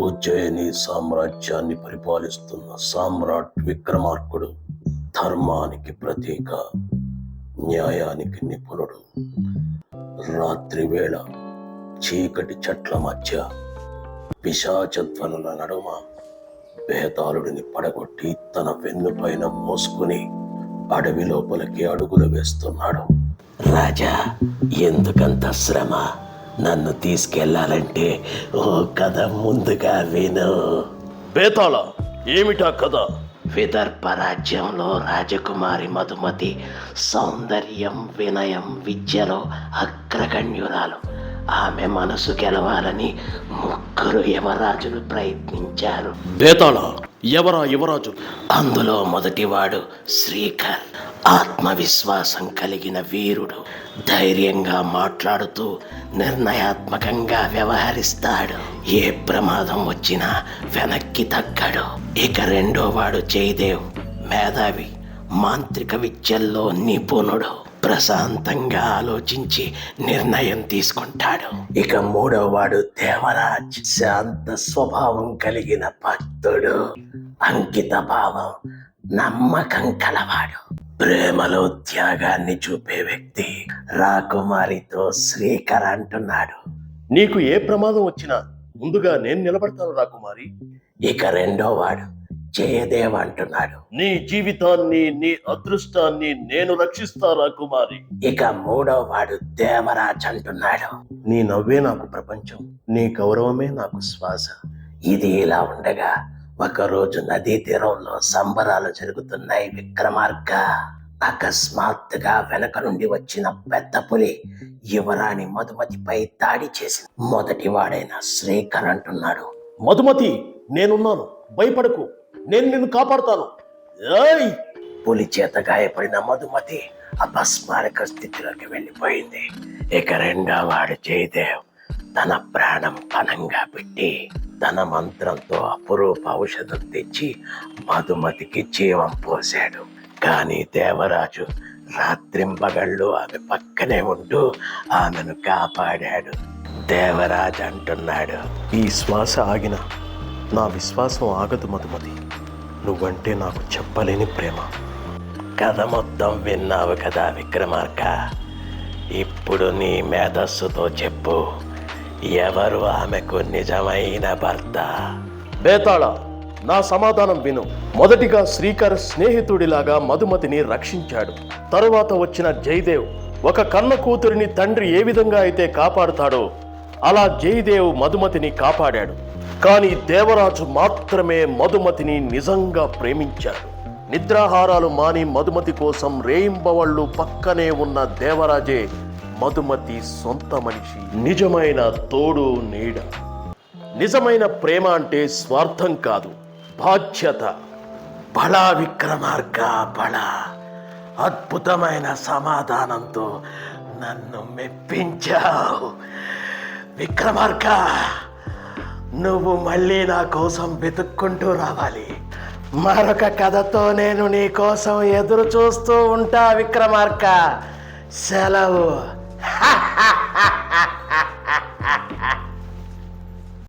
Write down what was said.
ఉజ్జయిని సామ్రాజ్యాన్ని పరిపాలిస్తున్న సామ్రాట్ విక్రమార్కుడు ధర్మానికి ప్రతీక న్యాయానికి నిపుణుడు. రాత్రి వేళ చీకటి చెట్ల మధ్య పిశాచధ్వనుల నడుమ బేతాళుడిని పడగొట్టి తన వెన్నుపైన మోసుకుని అడవి లోపలికి అడుగులు వేస్తున్నాడు. రాజా ఎందుకంత శ్రమ? నన్ను తీసుకెళ్ళాలంటే ఓ కథ ముందుగా విను. బేతాళ ఏమిటా కథ? విదర్భ రాజ్యంలో రాజకుమారి మధుమతి సౌందర్యం వినయం విద్యలో అగ్రగణ్యురాలు. ఆమె మనసు గెలవాలని ముగ్గురు యువరాజులు ప్రయత్నించారు. బేతాళ ఎవరా యువరాజు? అందులో మొదటివాడు శ్రీకర్. ఆత్మవిశ్వాసం కలిగిన వీరుడు. ధైర్యంగా మాట్లాడుతూ నిర్ణయాత్మకంగా వ్యవహరిస్తాడు. ఏ ప్రమాదం వచ్చినా వెనక్కి తగ్గడు. ఇక రెండోవాడు జయదేవ్ మేధావి మాంత్రిక విద్యల్లో నిపుణుడు. ప్రశాంతంగా ఆలోచించి నిర్ణయం తీసుకుంటాడు. ఇక మూడో వాడు దేవరాజ్ శాంత స్వభావం కలిగిన భక్తుడు. అంకిత భావం నమ్మకం కలవాడు. ప్రేమలో త్యాగాన్ని చూపే వ్యక్తి రాకుమారితో శ్రీకర్ అంటున్నాడు. నీకు ఏ ప్రమాదం వచ్చినా ముందుగా నేను నిలబడతాను రాకుమారి. ఇక రెండో వాడు జయదేవ్ అంటున్నాడు. నీ జీవితాన్ని నీ అదృష్టాన్ని నేను రక్షిస్తా రాకుమారి. ఇక మూడో వాడు దేవరాజ్ అంటున్నాడు. నీ నవ్వే నాకు ప్రపంచం నీ గౌరవమే నాకు శ్వాస. ఇది ఇలా ఉండగా ఒకరోజు నదీ తీరంలో సంబరాలు జరుగుతున్నాయి విక్రమార్క. అకస్మాత్తుగా వెనక నుండి వచ్చిన పెద్ద పులి యువరాణి మధుమతిపై దాడి చేసి మొదటి వాడైన శ్రీకర్ అంటున్నాడు మధుమతి నేనున్నాను. భయపడకు. నేను నిన్ను కాపాడుతాను. ఏయ్! పులి చేత గాయపడిన మధుమతి అపస్మారక స్థితిలోకి వెళ్ళిపోయింది. ఇక రెండో వాడు జయదేవ్. తన ప్రాణం పణంగా పెట్టి తన మంత్రంతో అపురూప ఔషధం తెచ్చి మధుమతికి జీవం పోశాడు. కానీ దేవరాజు రాత్రింబగళ్ళు ఆమె పక్కనే ఉంటూ ఆమెను కాపాడాడు. దేవరాజు అంటున్నాడు ఈ శ్వాస ఆగిన నా విశ్వాసం ఆగదు మధుమతి. నువ్వంటే నాకు చెప్పలేని ప్రేమ. కథ మొత్తం విన్నావు కదా విక్రమార్క. ఇప్పుడు నీ మేధస్సుతో చెప్పు. ఎవరు ఆమెకు నిజమైన భర్త? బేతాళ నా సమాధానం విను. మొదటిగా శ్రీకర్ స్నేహితుడిలాగా మధుమతిని రక్షించాడు. తరువాత వచ్చిన జయదేవ్ ఒక కన్న కూతురిని తండ్రి ఏ విధంగా అయితే కాపాడుతాడో అలా జయదేవ్ మధుమతిని కాపాడాడు. కానీ దేవరాజు మాత్రమే మధుమతిని నిజంగా ప్రేమించాడు. నిద్రాహారాలు మాని మధుమతి కోసం రేయింబవళ్ళు పక్కనే ఉన్న దేవరాజే మధుమతి సొంత మనిషి నిజమైన తోడు నీడ. నిజమైన ప్రేమ అంటే స్వార్థం కాదు బాధ్యత. బళ విక్రమార్క బళ. అద్భుతమైన సమాధానంతో నన్ను మెప్పించావు. విక్రమార్క నువ్వు మళ్ళీ నా కోసం వెతుక్కుంటూ రావాలి. మరొక కథతో నేను నీ కోసం ఎదురు చూస్తూ ఉంటా విక్రమార్క సెలవు. 哈哈。